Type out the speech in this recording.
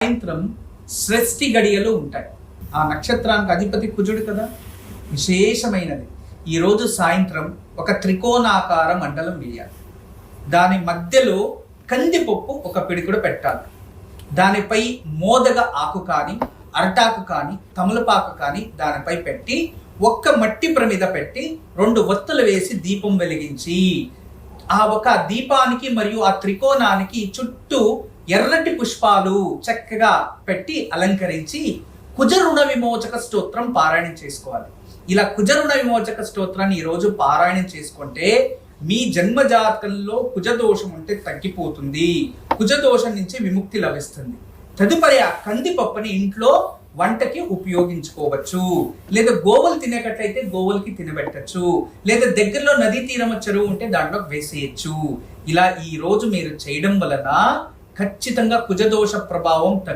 సాయంత్రం సృష్టి గడియలు ఉంటాయి. ఆ నక్షత్రానికి అధిపతి కుజుడు కదా? విశేషమైనది. ఈరోజు సాయంత్రం ఒక త్రికోణాకార మండలం వేయాలి. దాని మధ్యలో కందిపప్పు ఒక పిడికుడు పెట్టాలి. దానిపై మోదగ ఆకు కానీ అరటాకు కానీ తమలపాకు కానీ దానిపై పెట్టి ఒక్క మట్టి ప్రమిద పెట్టి రెండు ఒత్తులు వేసి దీపం వెలిగించి ఆ ఒక దీపానికి మరియు ఆ త్రికోణానికి చుట్టూ ఎర్రటి పుష్పాలు చక్కగా పెట్టి అలంకరించి కుజరుణ విమోచక స్తోత్రం పారాయణం చేసుకోవాలి. ఇలా కుజరుణ విమోచక స్తోత్రాన్ని ఈరోజు పారాయణం చేసుకుంటే మీ జన్మ జాతకంలో కుజదోషం ఉంటే తగ్గిపోతుంది. కుజదోషం నుంచి విముక్తి లభిస్తుంది. తదుపరి ఆ కందిపప్పుని ఇంట్లో వంటకి ఉపయోగించుకోవచ్చు. లేదా గోవులు తినేటట్లయితే గోవులకి తినబెట్టచ్చు. లేదా దగ్గరలో నదీ తీరం చెరువు ఉంటే దాంట్లో వేసేయచ్చు. ఇలా ఈ రోజు మీరు చేయడం వలన ఖచ్చితంగా కుజదోష ప్రభావం తగ్గి